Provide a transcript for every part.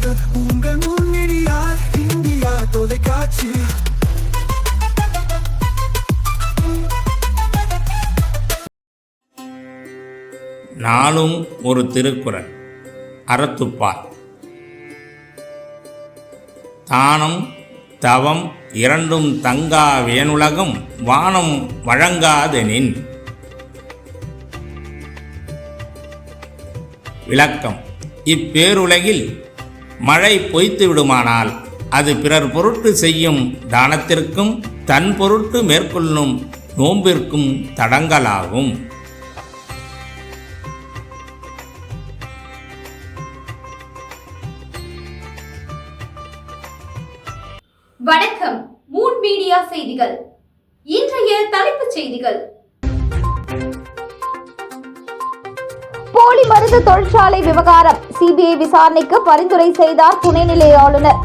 கொண்டிருப்பது உங்கள் media India தொலைக்காட்சி. நானும் ஒரு திருக்குறள் அறத்துப்பால். தானம் தவம் இரண்டும் தங்கா வேணுலகம் வானம் வழங்காதெனின் விளக்கம். இப்பேருலகில் மழை பொய்த்து விடுமானால் அது பிறர் பொருட்டு செய்யும் தானத்திற்கும் தன் பொருட்டு மேற்கொள்ளும் நோம்பிற்கும் தடங்கலாகும். வணக்கம். மூன் மீடியா செய்திகள். இன்றைய தலைப்புச் செய்திகள். போலி மருந்து தொழிற்சாலை விவகாரம். சிபிஐ விசாரணைக்கு பரிந்துரை செய்தார் துணைநிலை ஆளுநர்.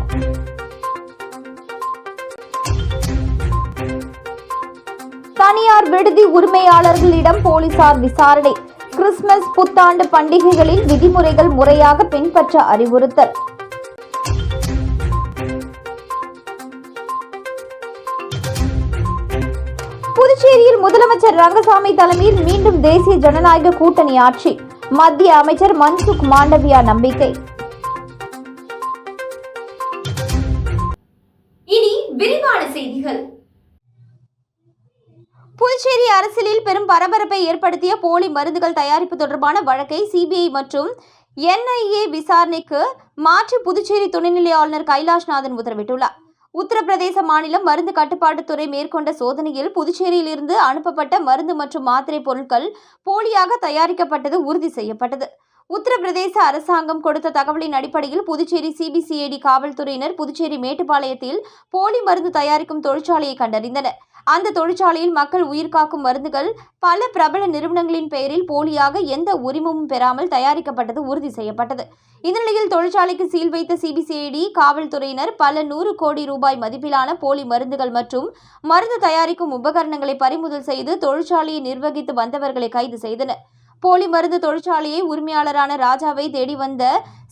தனியார் விடுதி உரிமையாளர்களிடம் போலீசார் விசாரணை. கிறிஸ்துமஸ் புத்தாண்டு பண்டிகைகளில் விதிமுறைகள் முறையாக பின்பற்ற அறிவுறுத்தல். புதுச்சேரியில் முதலமைச்சர் ரங்கசாமி தலைமையில் மீண்டும் தேசிய ஜனநாயக கூட்டணி ஆட்சி. மத்திய அமைச்சர் மன்சுக் மாண்டவியா நம்பிக்கை. இனி விரிவான செய்திகள். புதுச்சேரி அரசியலில் பெரும் பரபரப்பை ஏற்படுத்திய போலி மருந்துகள் தயாரிப்பு தொடர்பான வழக்கை சிபிஐ மற்றும் என்ஐஏ விசாரணைக்கு மாற்றி புதுச்சேரி துணைநிலை ஆளுநர் கைலாஷ்நாதன் உத்தரவிட்டுள்ளார். உத்தரப்பிரதேச மாநிலம் மருந்து கட்டுப்பாட்டுத்துறை மேற்கொண்ட சோதனையில் புதுச்சேரியில் இருந்து அனுப்பப்பட்ட மருந்து மற்றும் மாத்திரை பொருட்கள் போலியாக தயாரிக்கப்பட்டது உறுதி செய்யப்பட்டது. உத்தரப்பிரதேச அரசாங்கம் கொடுத்த தகவலின் அடிப்படையில் புதுச்சேரி சிபிசிஐடி காவல்துறையினர் புதுச்சேரி மேட்டுப்பாளையத்தில் போலி மருந்து தயாரிக்கும் தொழிற்சாலையை கண்டறிந்தனர். அந்த தொழிற்சாலையில் மக்கள் உயிர்காக்கும் மருந்துகள் பல பிரபல நிறுவனங்களின் பெயரில் போலியாக எந்த உரிமமும் பெறாமல் தயாரிக்கப்பட்டது உறுதி செய்யப்பட்டது. இந்நிலையில் தொழிற்சாலைக்கு சீல் வைத்த சிபிசிஐடி காவல்துறையினர் பல நூறு கோடி ரூபாய் மதிப்பிலான போலி மருந்துகள் மற்றும் மருந்து தயாரிக்கும் உபகரணங்களை பறிமுதல் செய்து தொழிற்சாலையை நிர்வகித்து வந்தவர்களை கைது செய்தனர். போலி மருந்து தொழிற்சாலையை உரிமையாளரான ராஜாவை தேடி வந்த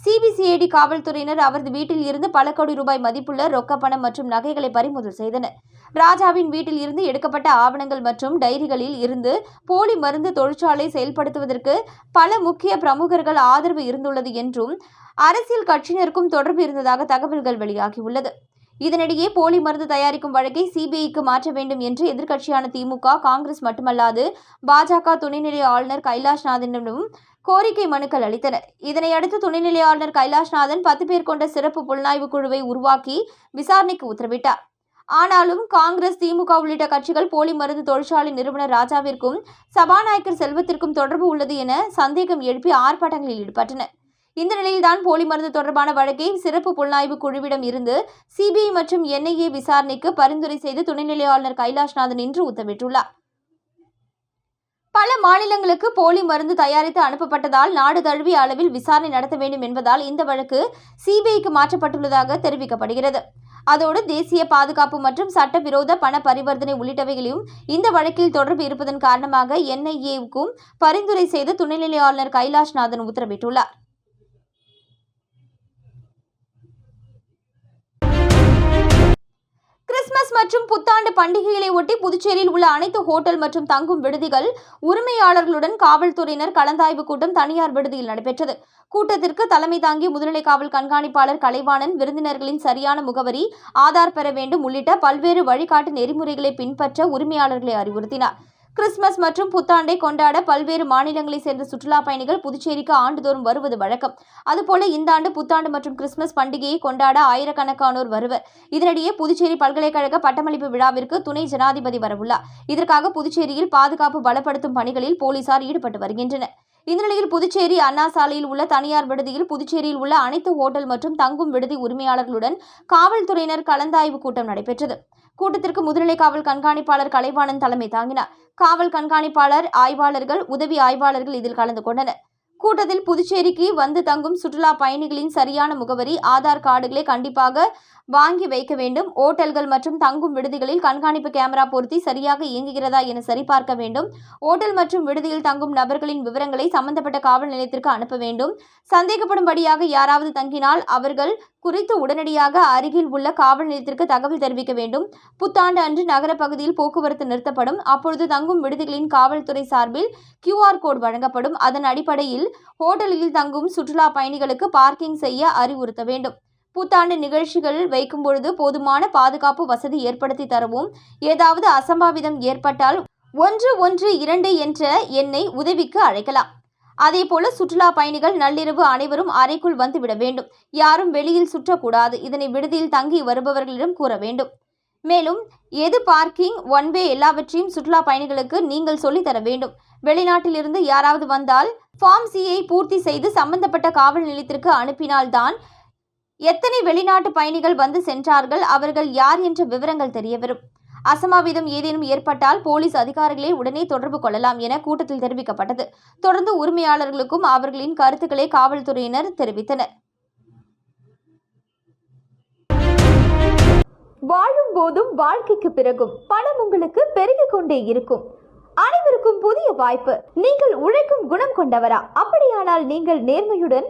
சிபிசிஐடி காவல்துறையினர் அவரது வீட்டில் இருந்து பல கோடி ரூபாய் மதிப்புள்ள ரொக்கப்பணம் மற்றும் நகைகளை பறிமுதல் செய்தனர். ராஜாவின் வீட்டில் இருந்து எடுக்கப்பட்ட ஆவணங்கள் மற்றும் டைரிகளில் இருந்து போலி மருந்து தொழிற்சாலை செயல்படுத்துவதற்கு பல முக்கிய பிரமுகர்கள் ஆதரவு இருந்துள்ளது என்றும் அரசியல் கட்சியினருக்கும் தொடர்பு இருந்ததாக தகவல்கள் வெளியாகியுள்ளது. இதனிடையே போலி மருந்து தயாரிக்கும் வழக்கை சிபிஐக்கு மாற்ற வேண்டும் என்று எதிர்க்கட்சியான திமுக காங்கிரஸ் மட்டுமல்லாது பாஜக துணைநிலை ஆளுநர் கைலாஷ்நாதனிடமும் கோரிக்கை மனுக்கள் அளித்தனர். இதனையடுத்து துணைநிலை ஆளுநர் கைலாஷ்நாதன் பத்து பேர் கொண்ட சிறப்பு புலனாய்வு குழுவை உருவாக்கி விசாரணைக்கு உத்தரவிட்டார். ஆனாலும் காங்கிரஸ் திமுக உள்ளிட்ட கட்சிகள் போலி மருந்து தொழிற்சாலை நிறுவனர் ராஜாவிற்கும் சபாநாயகர் செல்வத்திற்கும் தொடர்பு உள்ளது என சந்தேகம் எழுப்பி ஆர்ப்பாட்டங்களில் ஈடுபட்டனர். இந்த நிலையில்தான் போலி மருந்து தொடர்பான வழக்கை சிறப்பு புலனாய்வு குழுவிடம் இருந்து சிபிஐ மற்றும் என்ஐஏ விசாரணைக்கு பரிந்துரை செய்து துணைநிலை ஆளுநர் கைலாஷ்நாதன் இன்று உத்தரவிட்டுள்ளார். பல மாநிலங்களுக்கு போலி மருந்து தயாரித்து அனுப்பப்பட்டதால் நாடு தழுவிய அளவில் விசாரணை நடத்த வேண்டும் என்பதால் இந்த வழக்கு சிபிஐக்கு மாற்றப்பட்டுள்ளதாக தெரிவிக்கப்படுகிறது. அதோடு தேசிய பாதுகாப்பு மற்றும் சட்டவிரோத பண பரிவர்த்தனை உள்ளிட்டவைகளையும் இந்த வழக்கில் தொடர்பு இருப்பதன் காரணமாக என்ஐஏவுக்கும் பரிந்துரை செய்து துணைநிலை ஆளுநர் கைலாஷ்நாதன் உத்தரவிட்டுள்ளார். மற்றும் புத்தாண்டு பண்டிகைகளை ஒட்டி புதுச்சேரியில் உள்ள அனைத்து ஹோட்டல் மற்றும் தங்கும் விடுதிகள் உரிமையாளர்களுடன் காவல்துறையினர் கலந்தாய்வு கூட்டம் தனியார் விடுதியில் நடைபெற்றது. கூட்டத்திற்கு தலைமை தாங்கி முதுநிலை காவல் கண்காணிப்பாளர் கலைவாணன் விருந்தினர்களின் சரியான முகவரி ஆதார் பெற வேண்டும் உள்ளிட்ட பல்வேறு வழிகாட்டு நெறிமுறைகளை பின்பற்ற உரிமையாளர்களை அறிவுறுத்தினார். கிறிஸ்துமஸ் மற்றும் புத்தாண்டை கொண்டாட பல்வேறு மாநிலங்களைச் சேர்ந்த சுற்றுலா பயணிகள் புதுச்சேரிக்கு ஆண்டுதோறும் வருவது வழக்கம். அதுபோல இந்த ஆண்டு புத்தாண்டு மற்றும் கிறிஸ்துமஸ் பண்டிகையை கொண்டாட ஆயிரக்கணக்கானோர் வருவர். இதனிடையே புதுச்சேரி பல்கலைக்கழக பட்டமளிப்பு விழாவிற்கு துணை ஜனாதிபதி வரவுள்ளார். இதற்காக புதுச்சேரியில் பாதுகாப்பு பலப்படுத்தும் பணிகளில் போலீசார் ஈடுபட்டு வருகின்றனர். இந்நிலையில் புதுச்சேரி அண்ணா சாலையில் உள்ள தனியார் விடுதியில் புதுச்சேரியில் உள்ள அனைத்து ஹோட்டல் மற்றும் தங்கும் விடுதி உரிமையாளர்களுடன் காவல்துறையினர் கலந்தாய்வு கூட்டம் நடைபெற்றது. கூட்டத்திற்கு முதுநிலை காவல் கண்காணிப்பாளர் கலைவாணன் தலைமை தாங்கினார். காவல் கண்காணிப்பாளர் ஆய்வாளர்கள் உதவி ஆய்வாளர்கள் இதில் கலந்து கொண்டனர். கூட்டத்தில் புதுச்சேரிக்கு வந்து தங்கும் சுற்றுலா பயணிகளின் சரியான முகவரி ஆதார் கார்டுகளை கண்டிப்பாக வாங்கி வைக்க வேண்டும். ஓட்டல்கள் மற்றும் தங்கும் விடுதிகளில் கண்காணிப்பு கேமரா பொருத்தி சரியாக இயங்குகிறதா என சரிபார்க்க வேண்டும். ஓட்டல் மற்றும் விடுதியில் தங்கும் நபர்களின் விவரங்களை சம்பந்தப்பட்ட காவல் நிலையத்திற்கு அனுப்ப வேண்டும். சந்தேகப்படும்படியாக யாராவது தங்கினால் அவர்கள் குறித்து உடனடியாக அருகில் உள்ள காவல் நிலையத்திற்கு தகவல் தெரிவிக்க வேண்டும். புத்தாண்டு அன்று நகர பகுதியில் போக்குவரத்து நிறுத்தப்படும். அப்பொழுது தங்கும் விடுதிகளின் காவல்துறை சார்பில் கியூஆர் கோட் வழங்கப்படும். அதன் அடிப்படையில் ஹோட்டலில் தங்கும் சுற்றுலா பயணிகளுக்கு பார்க்கிங் செய்ய அறிவுறுத்த வேண்டும். புத்தாண்டு நிகழ்ச்சிகள் வைக்கும் பொழுது போதுமான பாதுகாப்பு வசதி ஏற்படுத்தி தரவும். ஏதாவது அசம்பாவிதம் ஏற்பட்டால் ஒன்று ஒன்று இரண்டு என்ற எண்ணை உதவிக்கு அழைக்கலாம். அதேபோல சுற்றுலா பயணிகள் நள்ளிரவு அனைவரும் அறைக்குள் வந்துவிட வேண்டும். யாரும் வெளியில் சுற்றக்கூடாது. இதனை விடுதியில் தங்கி வருபவர்களிடம் கூற வேண்டும். மேலும் எது பார்க்கிங் ஒன் வே எல்லாவற்றையும் சுற்றுலா பயணிகளுக்கு நீங்கள் சொல்லித்தர வேண்டும். வெளிநாட்டிலிருந்து யாராவது வந்தால் ஃபார்ம் சியை பூர்த்தி செய்து சம்பந்தப்பட்ட காவல் நிலையத்திற்கு அனுப்பினால்தான் எத்தனை வெளிநாட்டு பயணிகள் வந்து சென்றார்கள் அவர்கள் யார் என்ற விவரங்கள் தெரியவரும். அசம்பாவிதம் ஏதேனும் ஏற்பட்டால் போலீஸ் அதிகாரிகளை உடனே தொடர்பு கொள்ளலாம் என கூட்டத்தில் தெரிவிக்கப்பட்டது. தொடர்ந்து உரிமையாளர்களுக்கும் அவர்களின் கருத்துக்களை காவல்துறையினர் தெரிவித்தனர். வாழும் போதும் வாழ்க்கைக்கு பிறகும் பணம் உங்களுக்கு பெருகிக் கொண்டே இருக்கும். அனைவருக்கும் புதிய வாய்ப்பு. நீங்கள் உழைக்கும் குணம் கொண்டவரா? அப்படியானால் நீங்கள் நேர்மையுடன்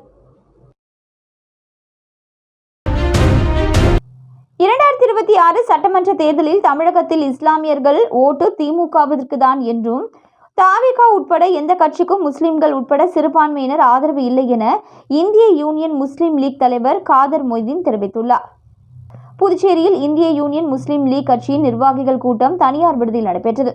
இருபத்தி ஆறு சட்டமன்ற தேர்தலில் தமிழகத்தில் இஸ்லாமியர்கள் ஓட்டு திமுகவிற்கு தான் என்றும் தாவிகா உட்பட எந்த கட்சிக்கும் முஸ்லிம்கள் உட்பட சிறுபான்மையினர் ஆதரவு இல்லை என இந்திய யூனியன் முஸ்லிம் லீக் தலைவர் காதர் மொய்தீன் தெரிவித்துள்ளார். புதுச்சேரியில் இந்திய யூனியன் முஸ்லிம் லீக் கட்சியின் நிர்வாகிகள் கூட்டம் தனியார் விடுதியில் நடைபெற்றது.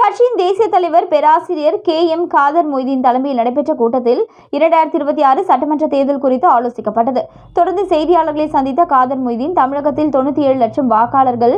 கட்சியின் தேசிய தலைவர் பேராசிரியர் கே எம் காதர் மொய்தீன் தலைமையில் நடைபெற்ற கூட்டத்தில் இரண்டாயிரத்தி இருபத்தி ஆறு சட்டமன்ற தேர்தல் குறித்து ஆலோசிக்கப்பட்டது. தொடர்ந்து செய்தியாளர்களை சந்தித்த காதர் மொய்தீன் தமிழகத்தில் தொண்ணூற்றி ஏழு லட்சம் வாக்காளர்கள்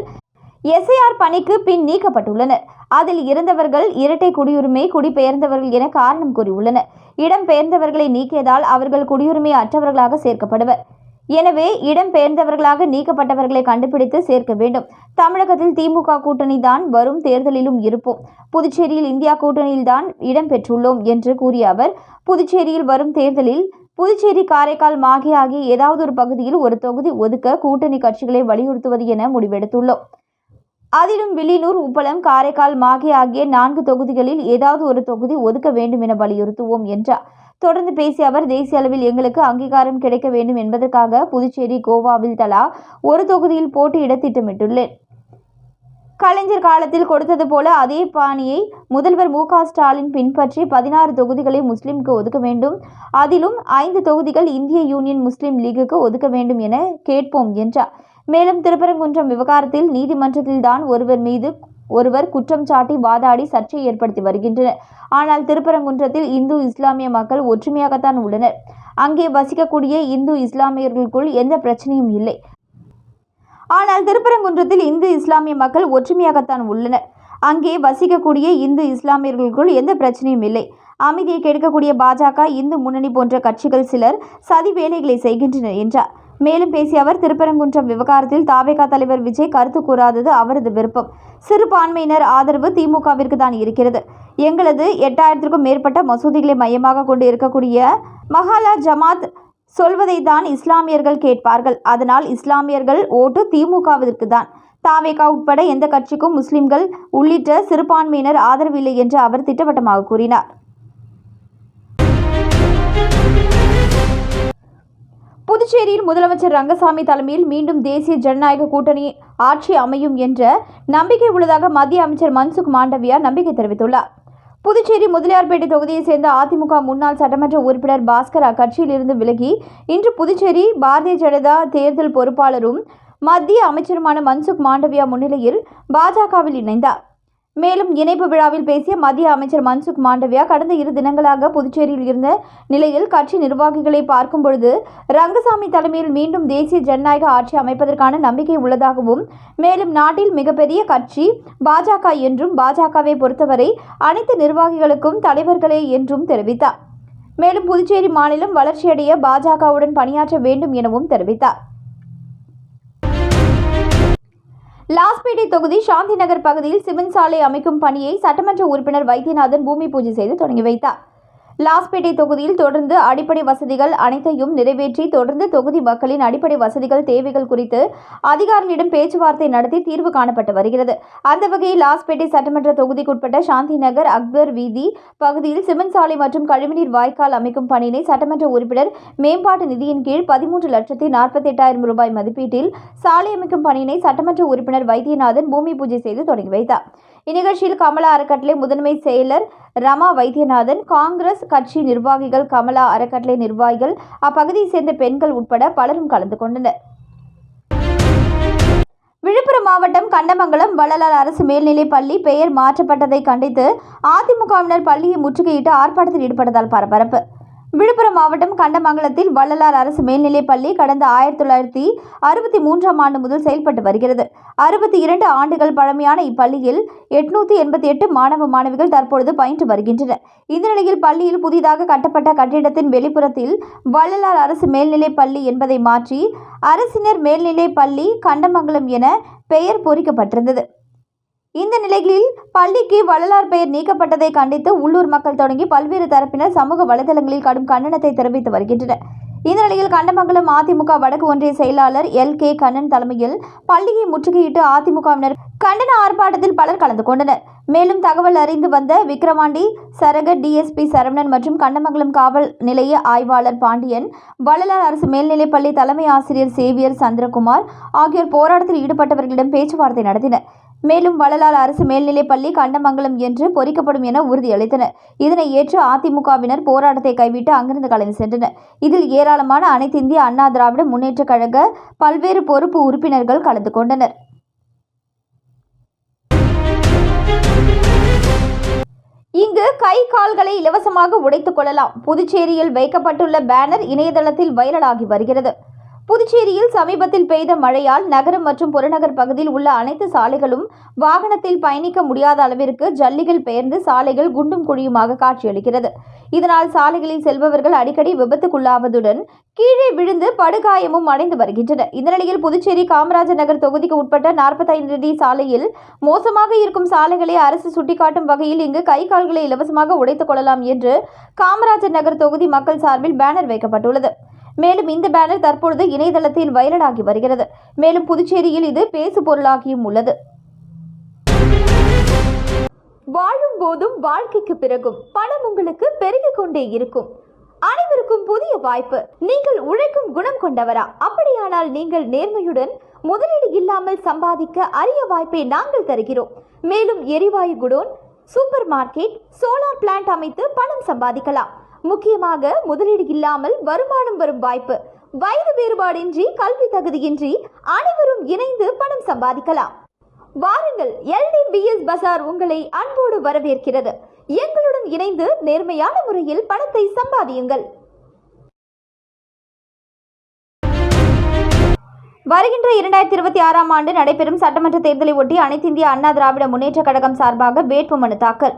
எஸ்ஐஆர் பணிக்கு பின் நீக்கப்பட்டுள்ளனர். அதில் இருந்தவர்கள் இரட்டை குடியுரிமை குடிபெயர்ந்தவர்கள் என காரணம் கூறியுள்ளனர். இடம்பெயர்ந்தவர்களை நீக்கியதால் அவர்கள் குடியுரிமை அற்றவர்களாக சேர்க்கப்படுவர். எனவே இடம்பெயர்ந்தவர்களாக நீக்கப்பட்டவர்களை கண்டுபிடித்து சேர்க்க வேண்டும். தமிழகத்தில் திமுக கூட்டணி தான் வரும் தேர்தலிலும் இருப்போம். புதுச்சேரியில் இந்தியா கூட்டணியில் தான் இடம்பெற்றுள்ளோம் என்று கூறிய அவர் புதுச்சேரியில் வரும் தேர்தலில் புதுச்சேரி காரைக்கால் மாகே ஆகிய ஏதாவது ஒரு பகுதியில் ஒரு தொகுதி ஒதுக்க கூட்டணி கட்சிகளை வலியுறுத்துவது என முடிவெடுத்துள்ளோம். அதிலும் வில்லியனூர் உப்பளம் காரைக்கால் மாகே ஆகிய நான்கு தொகுதிகளில் ஏதாவது ஒரு தொகுதி ஒதுக்க வேண்டும் என வலியுறுத்துவோம் என்றார். தொடர்ந்து பேசிய அவர் தேசிய அளவில் எங்களுக்கு அங்கீகாரம் கிடைக்க வேண்டும் என்பதற்காக புதுச்சேரி கோவாவில் தலா ஒரு தொகுதியில் போட்டியிட திட்டமிட்டுள்ளேன். கலைஞர் காலத்தில் கொடுத்தது போல அதே பாணியை முதல்வர் மு ஸ்டாலின் பின்பற்றி பதினாறு தொகுதிகளை முஸ்லிம்க்கு ஒதுக்க வேண்டும். அதிலும் ஐந்து தொகுதிகள் இந்திய யூனியன் முஸ்லிம் லீகுக்கு ஒதுக்க வேண்டும் என கேட்போம் என்றார். மேலும் திருப்பரங்குன்றம் விவகாரத்தில் நீதிமன்றத்தில் தான் ஒருவர் மீது ஒருவர் குற்றம் சாட்டி வாதாடி சர்ச்சை ஏற்படுத்தி வருகின்றனர். ஆனால் திருப்பரங்குன்றத்தில் இந்து இஸ்லாமிய மக்கள் ஒற்றுமையாகத்தான் உள்ளனர். அங்கே வசிக்கக்கூடிய இந்து இஸ்லாமியர்களுக்குள் எந்த பிரச்சனையும் இல்லை. ஆனால் திருப்பரங்குன்றத்தில் இந்து இஸ்லாமிய மக்கள் ஒற்றுமையாகத்தான் உள்ளனர். அங்கே வசிக்கக்கூடிய இந்து இஸ்லாமியர்களுக்குள் எந்த பிரச்சனையும் இல்லை. அமைதியை கெடுக்கக்கூடிய பாஜக இந்து முன்னணி போன்ற கட்சிகள் சிலர் சதி வேலைகளை செய்கின்றனர் என்றார். மேலும் பேசிய அவர் திருப்பரங்குன்றம் விவகாரத்தில் தாவேகா தலைவர் விஜய் கருத்து கூறாதது அவரது விருப்பம். சிறுபான்மையினர் ஆதரவு திமுகவிற்கு தான் இருக்கிறது. எங்களது எட்டாயிரத்திற்கும் மேற்பட்ட மசூதிகளை மையமாக கொண்டு இருக்கக்கூடிய மஹாலா ஜமாத் சொல்வதை தான் இஸ்லாமியர்கள் கேட்பார்கள். அதனால் இஸ்லாமியர்கள் ஓட்டு திமுகவிற்கு தான். தாவேகா உட்பட எந்த கட்சிக்கும் முஸ்லிம்கள் உள்ளிட்ட சிறுபான்மையினர் ஆதரவில்லை என்று அவர் திட்டவட்டமாக கூறினார். புதுச்சேரியில் முதலமைச்சர் ரங்கசாமி தலைமையில் மீண்டும் தேசிய ஜனநாயக கூட்டணி ஆட்சி அமையும் என்ற நம்பிக்கை உள்ளதாக மத்திய அமைச்சர் மன்சுக் மாண்டவியா நம்பிக்கை தெரிவித்துள்ளார். புதுச்சேரி முதலியார்பேட்டை தொகுதியைச் சேர்ந்த அதிமுக முன்னாள் சட்டமன்ற உறுப்பினர் பாஸ்கர் அக்கட்சியில் இருந்து விலகி இன்று புதுச்சேரி பாரதிய ஜனதா தேர்தல் பொறுப்பாளரும் மத்திய அமைச்சருமான மன்சுக் மாண்டவியா முன்னிலையில் பாஜகவில் இணைந்தார். மேலும் இணைப்பு விழாவில் பேசிய மத்திய அமைச்சர் மன்சுக் மாண்டவியா கடந்த இரு தினங்களாக புதுச்சேரியில் இருந்த நிலையில் கட்சி நிர்வாகிகளை பார்க்கும் பொழுது ரங்கசாமி தலைமையில் மீண்டும் தேசிய ஜனநாயக ஆட்சி அமைப்பதற்கான நம்பிக்கை உள்ளதாகவும் மேலும் நாட்டில் மிகப்பெரிய கட்சி பாஜக என்றும் பாஜகவை பொறுத்தவரை அனைத்து நிர்வாகிகளுக்கும் தலைவர்களே என்றும் தெரிவித்தார். மேலும் புதுச்சேரி மாநிலம் வளர்ச்சியடைய பாஜகவுடன் பணியாற்ற வேண்டும் எனவும் தெரிவித்தார். லாஸ்பேட்டை தொகுதி சாந்தி நகர் பகுதியில் சிமெண்ட் சாலை அமைக்கும் பணியை சட்டமன்ற உறுப்பினர் வைத்தியநாதன் பூமி பூஜை செய்து தொடங்கி வைத்தார். லாஸ்பேட்டை தொகுதியில் தொடர்ந்து அடிப்படை வசதிகள் அனைத்தையும் நிறைவேற்றி தொடர்ந்து தொகுதி மக்களின் அடிப்படை வசதிகள் தேவைகள் குறித்து அதிகாரிகளிடம் பேச்சுவார்த்தை நடத்தி தீர்வு காணப்பட்டு வருகிறது. அந்த வகையில் லாஸ்பேட்டை சட்டமன்ற தொகுதிக்குட்பட்ட சாந்தி நகர் அக்பர் வீதி பகுதியில் சிமெண்ட் சாலை மற்றும் கழிவுநீர் வாய்க்கால் அமைக்கும் பணியினை சட்டமன்ற உறுப்பினர் மேம்பாட்டு நிதியின் கீழ் பதிமூன்று லட்சத்தி நாற்பத்தி எட்டாயிரம் ரூபாய் மதிப்பீட்டில் சாலை அமைக்கும் பணியினை சட்டமன்ற உறுப்பினர் வைத்தியநாதன் பூமி பூஜை செய்து தொடங்கி வைத்தார். இந்நிகழ்ச்சியில் கமலா அறக்கட்டளை முதன்மை செயலர் ரமா வைத்தியநாதன் காங்கிரஸ் கட்சி நிர்வாகிகள் கமலா அறக்கட்டளை நிர்வாகிகள் அப்பகுதியைச் சேர்ந்த பெண்கள் உட்பட பலரும் கலந்து கொண்டனர். விழுப்புரம் மாவட்டம் கண்டமங்கலம் வள்ளலார் அரசு மேல்நிலைப் பள்ளி பெயர் மாற்றப்பட்டதை கண்டித்து அதிமுகவினர் பள்ளியை முற்றுகையிட்டு ஆர்ப்பாட்டத்தில் ஈடுபட்டதால் பரபரப்பு. விழுப்புரம் மாவட்டம் கண்டமங்கலத்தில் வள்ளலார் அரசு மேல்நிலைப் பள்ளி கடந்த ஆயிரத்தி தொள்ளாயிரத்தி அறுபத்தி மூன்றாம் ஆண்டு முதல் செயல்பட்டு வருகிறது. அறுபத்தி இரண்டு ஆண்டுகள் பழமையான இப்பள்ளியில் எட்நூத்தி எண்பத்தி எட்டு மாணவ மாணவிகள் தற்பொழுது பயின்று வருகின்றனர். இந்த நிலையில் பள்ளியில் புதிதாக கட்டப்பட்ட கட்டிடத்தின் வெளிப்புறத்தில் வள்ளலார் அரசு மேல்நிலைப் பள்ளி என்பதை மாற்றி அரசினர் மேல்நிலைப் பள்ளி கண்டமங்கலம் என பெயர் பொறிக்கப்பட்டிருந்தது. இந்த நிலையில் பள்ளிக்கு வள்ளலார் பெயர் நீக்கப்பட்டதை கண்டித்து உள்ளூர் மக்கள் தொடங்கி பல்வேறு தரப்பினர் சமூக வலைதளங்களில் கடும் கண்டனத்தை தெரிவித்து வருகின்றனர். இந்த நிலையில் கண்டமங்கலம் அதிமுக வடக்கு ஒன்றிய செயலாளர் எல். கே. கண்ணன் தலைமையில் பள்ளியை முற்றுகையிட்டு அதிமுகவினர் கண்டன ஆர்ப்பாட்டத்தில் பலர் கலந்து கொண்டனர். மேலும் தகவல் அறிந்து வந்த விக்கிரவாண்டி சரக டிஎஸ்பி சரவணன் மற்றும் கண்டமங்கலம் காவல் நிலைய ஆய்வாளர் பாண்டியன் வள்ளலார் அரசு மேல்நிலைப்பள்ளி தலைமை ஆசிரியர் சேவியர் சந்திரகுமார் ஆகியோர் போராட்டத்தில் ஈடுபட்டவர்களிடம் பேச்சுவார்த்தை நடத்தினர். மேலும் வள்ளலார் அரசு மேல்நிலைப்பள்ளி கண்டமங்கலம் என்று பொறிக்கப்படும் என உறுதியளித்தனர். இதனை ஏற்று அதிமுகவினர் போராட்டத்தை கைவிட்டு அங்கிருந்து கலந்து சென்றனர். இதில் ஏராளமான அனைத்திந்திய அண்ணா திராவிட முன்னேற்றக் கழக பல்வேறு பொறுப்பு உறுப்பினர்கள் கலந்து கொண்டனர். இங்கு கை கால்களை இலவசமாக உடைத்துக் கொள்ளலாம். புதுச்சேரியில் வைக்கப்பட்டுள்ள பேனர் இணையதளத்தில் வைரலாகி வருகிறது. புதுச்சேரியில் சமீபத்தில் பெய்த மழையால் நகரம் மற்றும் புறநகர் பகுதியில் உள்ள அனைத்து சாலைகளும் வாகனத்தில் பயணிக்க முடியாத அளவிற்கு ஜல்லிகள் பெயர்ந்து சாலைகள் குண்டும் குழியுமாக காட்சியளிக்கிறது. இதனால் சாலைகளில் செல்பவர்கள் அடிக்கடி விபத்துக்குள்ளாவதுடன் கீழே விழுந்து படுகாயமும் அடைந்து வருகின்றனர். இந்த நிலையில் புதுச்சேரி காமராஜர் நகர் தொகுதிக்கு உட்பட்ட நாற்பத்தைந்து அடி சாலையில் மோசமாக இருக்கும் சாலைகளை அரசு சுட்டிக்காட்டும் வகையில் இங்கு கை கால்களை இலவசமாக உடைத்துக் கொள்ளலாம் என்று காமராஜர் நகர் தொகுதி மக்கள் சார்பில் பேனர் வைக்கப்பட்டுள்ளது. மேலும் இந்த பேனர் தற்பொழுது இணையதளத்தில் வைரலாகி வருகிறது. மேலும் புதுச்சேரியில் இது பேசு பொருளாகியும் உள்ளது. வாழும் போதும் வாழ்க்கைக்கு பிறகும் பணம் உங்களுக்கு பெருகிக் கொண்டே இருக்கும். அனைவருக்கும் புதிய வாய்ப்பு. நீங்கள் உழைக்கும் குணம் கொண்டவரா? அப்படியானால் நீங்கள் நேர்மையுடன் முதலீடு இல்லாமல் சம்பாதிக்க அரிய வாய்ப்பை நாங்கள் தருகிறோம். மேலும் எரிவாயு godown super market solar plant அமைத்து பணம் சம்பாதிக்கலாம். முக்கியமாக முதலீடு இல்லாமல் வருமானம் வரும் வாய்ப்பு. வயது வேறுபாடின்றி கல்வி தகுதியின்றி அனைவரும் இணைந்து பணம் சம்பாதிக்கலாம். வாருங்கள் எல்டிபிஎஸ் பசார் உங்களை அன்போடு வரவேற்கிறது. எங்களுடன் இணைந்து நேர்மையான முறையில் பணத்தை சம்பாதியுங்கள். வருகின்ற இரண்டாயிரத்தி இருபத்தி ஆறாம் ஆண்டு நடைபெறும் சட்டமன்ற தேர்தலை ஒட்டி அனைத்திந்திய அண்ணா திராவிட முன்னேற்றக் கழகம் சார்பாக வேட்புமனு தாக்கல்.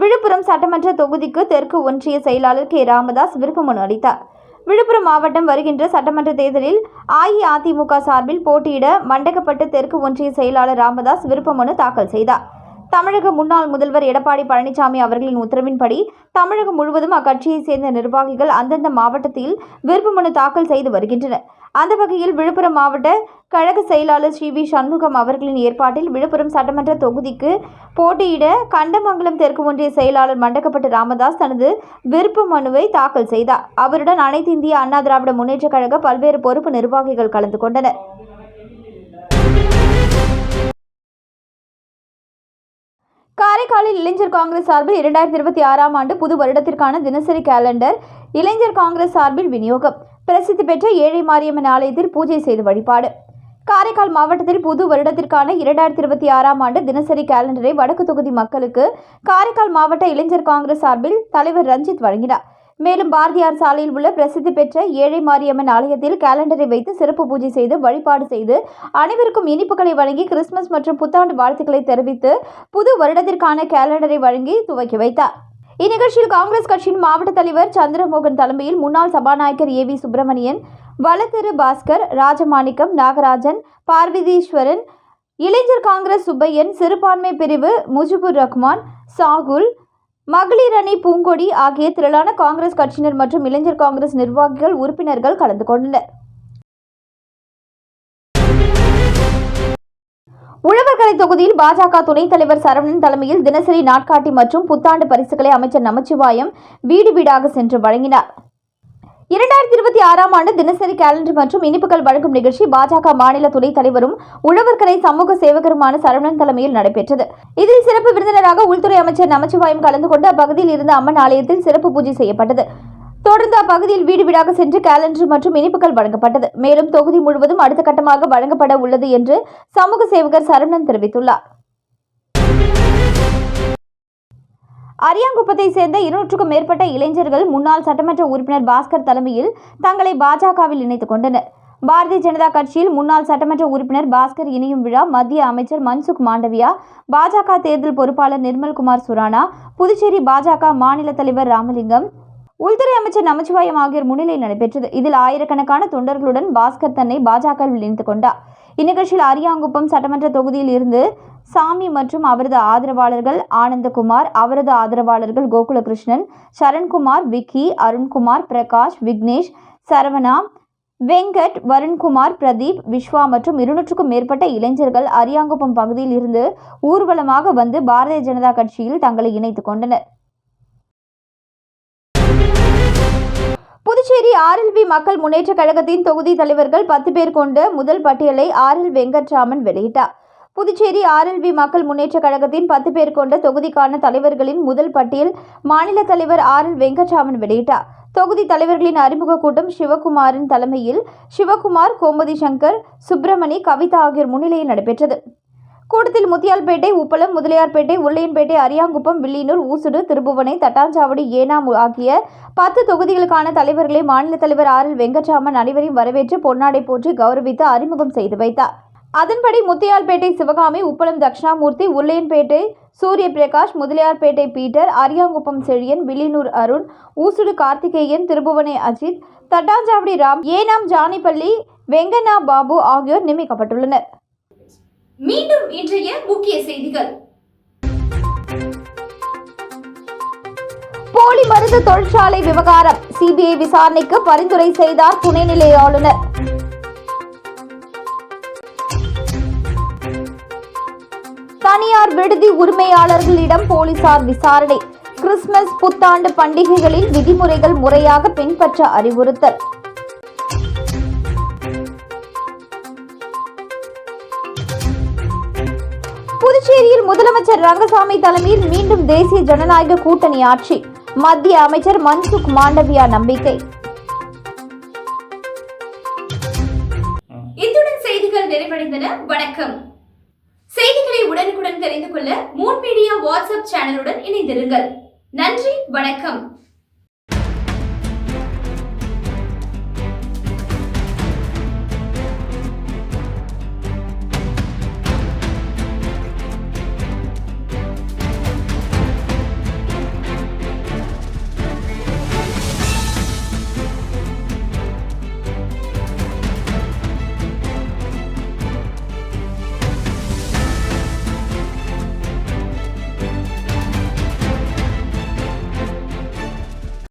விழுப்புரம் சட்டமன்ற தொகுதிக்கு தெற்கு ஒன்றிய செயலாளர் கே. ராமதாஸ் விருப்பமனு அளித்தார். விழுப்புரம் மாவட்டம் வருகின்ற சட்டமன்ற தேர்தலில் அஇஅதிமுக சார்பில் போட்டியிட மண்டகப்பட்டு தெற்கு ஒன்றிய செயலாளர் ராமதாஸ் விருப்பமனு தாக்கல் செய்தார். தமிழக முன்னாள் முதல்வர் எடப்பாடி பழனிசாமி அவர்களின் உத்தரவின்படி தமிழகம் முழுவதும் அக்கட்சியைச் சேர்ந்த நிர்வாகிகள் அந்தந்த மாவட்டத்தில் விருப்ப மனு தாக்கல் செய்து வருகின்றனர். அந்த வகையில் விழுப்புரம் மாவட்ட கழக செயலாளர் ஸ்ரீ வி. சண்முகம் அவர்களின் ஏற்பாட்டில் விழுப்புரம் சட்டமன்ற தொகுதிக்கு போட்டியிட கண்டமங்கலம் தெற்கு ஒன்றிய செயலாளர் மண்டக்கப்பட்டு ராமதாஸ் தனது விருப்ப மனுவை தாக்கல் செய்தார். அவருடன் அனைத்து இந்திய அண்ணா திராவிட முன்னேற்றக் கழக பல்வேறு பொறுப்பு நிர்வாகிகள் கலந்து கொண்டனர். காரைக்காலில் இளைஞர் காங்கிரஸ் சார்பில் இரண்டாயிரத்தி இருபத்தி ஆறாம் ஆண்டு புது வருடத்திற்கான தினசரி கேலண்டர் இளைஞர் காங்கிரஸ் சார்பில் விநியோகம். பிரசித்தி பெற்ற ஏழை மாரியம்மன் ஆலயத்தில் பூஜை செய்து வழிபாடு. காரைக்கால் மாவட்டத்தில் புது வருடத்திற்கான இரண்டாயிரத்தி இருபத்தி ஆறாம் ஆண்டு தினசரி கேலண்டரை வடக்கு தொகுதி மக்களுக்கு காரைக்கால் மாவட்ட இளைஞர் காங்கிரஸ் சார்பில் தலைவர் ரஞ்சித் வழங்கினார். மேலும் பாரதியார் சாலையில் உள்ள பிரசித்தி பெற்ற ஏழை மாரியம்மன் ஆலயத்தில் கேலண்டரை வைத்து சிறப்பு பூஜை செய்து வழிபாடு செய்து அனைவருக்கும் இனிப்புகளை வழங்கி கிறிஸ்துமஸ் மற்றும் புத்தாண்டு வாழ்த்துக்களை தெரிவித்து புது வருடத்திற்கான கேலண்டரை வழங்கி துவக்கி வைத்தார். இந்நிகழ்ச்சியில் காங்கிரஸ் கட்சியின் மாவட்ட தலைவர் சந்திரமோகன் தலைமையில் முன்னாள் சபாநாயகர் ஏ வி சுப்பிரமணியன் வலதிரு பாஸ்கர் ராஜமாணிக்கம் நாகராஜன் பார்வதீஸ்வரன் இளைஞர் காங்கிரஸ் சுப்பையன் சிறுபான்மை பிரிவு முஜிபுர் ரஹ்மான் சாகுல் மகளிர் அணி பூங்கொடி ஆகிய திரளான காங்கிரஸ் கட்சியினர் மற்றும் இளைஞர் காங்கிரஸ் நிர்வாகிகள் உறுப்பினர்கள் கலந்து கொண்டனர். உழவர்கரை தொகுதியில் பாஜக துணைத் தலைவர் சரவணன் தலைமையில் தினசரி நாட்காட்டி மற்றும் புத்தாண்டு பரிசுகளை அமைச்சர் நமச்சிவாயம் வீடு வீடாக சென்று வழங்கினார். இரண்டாயிரத்தி இருபத்தி ஆறாம் ஆண்டு தினசரி கேலண்டர் மற்றும் இனிப்புகள் வழங்கும் நிகழ்ச்சி பாஜக மாநில துணைத் தலைவரும் உழவர்கரை சமூக சேவகருமான சரவணன் தலைமையில் நடைபெற்றது. இதில் சிறப்பு விருந்தினராக உள்துறை அமைச்சர் நமச்சிவாயம் கலந்து கொண்டு அப்பகுதியில் இருந்த அம்மன் ஆலயத்தில் சிறப்பு பூஜை செய்யப்பட்டது. தொடர்ந்து அப்பகுதியில் வீடு வீடாக சென்று கேலண்டர் மற்றும் இனிப்புகள் வழங்கப்பட்டது. மேலும் தொகுதி முழுவதும் அடுத்த கட்டமாக வழங்கப்பட உள்ளது என்று சமூக சேவகர் சரவணன் தெரிவித்துள்ளார். அரியாங்குப்பத்தை சேர்ந்த இருநூற்றுக்கும் மேற்பட்ட இளைஞர்கள் முன்னாள் சட்டமன்ற உறுப்பினர் பாஸ்கர் தலைமையில் தங்களை பாஜகவில் இணைத்துக் கொண்டனர். பாரதிய ஜனதா கட்சியில் முன்னாள் சட்டமன்ற உறுப்பினர் பாஸ்கர் இணையும் விழா மத்திய அமைச்சர் மன்சுக் மாண்டவியா பாஜக தேர்தல் பொறுப்பாளர் நிர்மல்குமார் சுரானா புதுச்சேரி பாஜக மாநில தலைவர் ராமலிங்கம் உள்துறை அமைச்சர் நமச்சிவாயம் ஆகியோர் முன்னிலையில் நடைபெற்றது. இதில் ஆயிரக்கணக்கான தொண்டர்களுடன் பாஸ்கர் தன்னை பாஜகவில் இணைத்துக் கொண்டார். இந்நிகழ்ச்சியில் அரியாங்குப்பம் சட்டமன்ற தொகுதியில் இருந்து சாமி மற்றும் அவரது ஆதரவாளர்கள் ஆனந்தகுமார் அவரது ஆதரவாளர்கள் கோகுலகிருஷ்ணன் சரண்குமார் விக்கி அருண்குமார் பிரகாஷ் விக்னேஷ் சரவணா வெங்கட் வருண்குமார் பிரதீப் விஸ்வா மற்றும் இருநூற்றுக்கும் மேற்பட்ட இளைஞர்கள் அரியாங்குப்பம் பகுதியில் இருந்து ஊர்வலமாக வந்து பாரதிய ஜனதா கட்சியில் தங்களை இணைத்துக் கொண்டனர். புதுச்சேரி ஆர்எல்வி மக்கள் முன்னேற்ற கழகத்தின் தொகுதி தலைவர்கள் பத்து பேர் கொண்ட முதல் பட்டியலை ஆர்எல் வெங்கட்ராமன் வெளியிட்டார். புதுச்சேரி ஆர்எல்வி மக்கள் முன்னேற்ற கழகத்தின் பத்து பேர் கொண்ட தொகுதிக்கான தலைவர்களின் முதல் பட்டியல் மாநில தலைவர் ஆர் எல் வெங்கட்ராமன் வெளியிட்டார். தொகுதி தலைவர்களின் அறிமுக கூட்டம் சிவகுமாரின் தலைமையில் சிவகுமார் கோமதி சங்கர் சுப்பிரமணி கவிதா ஆகியோர் முன்னிலையில் நடைபெற்றது. கூட்டத்தில் முத்தியால்பேட்டை உப்பளம் முதலியார்பேட்டை உள்ளையன்பேட்டை அரியாங்குப்பம் வில்லியனூர் ஊசுடு திருபுவனை தட்டாஞ்சாவடி ஏனாம் ஆகிய பத்து தொகுதிகளுக்கான தலைவர்களை மாநில தலைவர் ஆர் எல் வெங்கட்ராமன் அனைவரையும் வரவேற்று பொன்னாடை போற்றி கௌரவித்து அறிமுகம் செய்து வைத்தார். அதன்படி முத்தியால்பேட்டை சிவகாமி உப்பளம் தட்சிணாமூர்த்தி உள்ளையன்பேட்டை சூரிய பிரகாஷ் முதலியார்பேட்டை பீட்டர் அரியாங்குப்பம் செழியன் வில்லியனூர் அருண் ஊசுடு கார்த்திகேயன் திருபுவனை அஜித் தட்டாஞ்சாவடி ராம் ஏனாம் ஜானிப்பள்ளி வெங்கண்ணா பாபு ஆகியோர் நியமிக்கப்பட்டுள்ளனர். மீண்டும் இன்றைய முக்கிய செய்திகள். போலி மருந்து தொழிற்சாலை விவகாரம். சிபிஐ விசாரணைக்கு பரிந்துரை செய்தார் துணைநிலை ஆளுநர். தனியார் விடுதி உரிமையாளர்களிடம் போலீசார் விசாரணை. கிறிஸ்துமஸ் புத்தாண்டு பண்டிகைகளில் விதிமுறைகள் முறையாக பின்பற்ற அறிவுறுத்தல். முதலமைச்சர் ரங்கசாமி தலைமையில் மீண்டும் தேசிய ஜனநாயக கூட்டணி ஆட்சி. மத்திய அமைச்சர் மன்சுக் மாண்டவியா நம்பிக்கை. இத்துடன் செய்திகள் நிறைவடைந்தன. வணக்கம். செய்திகளை உடனுக்குடன் தெரிந்து கொள்ள மூன் மீடியா வாட்ஸ்அப் சேனலுடன் இணைந்திருங்கள். நன்றி. வணக்கம்.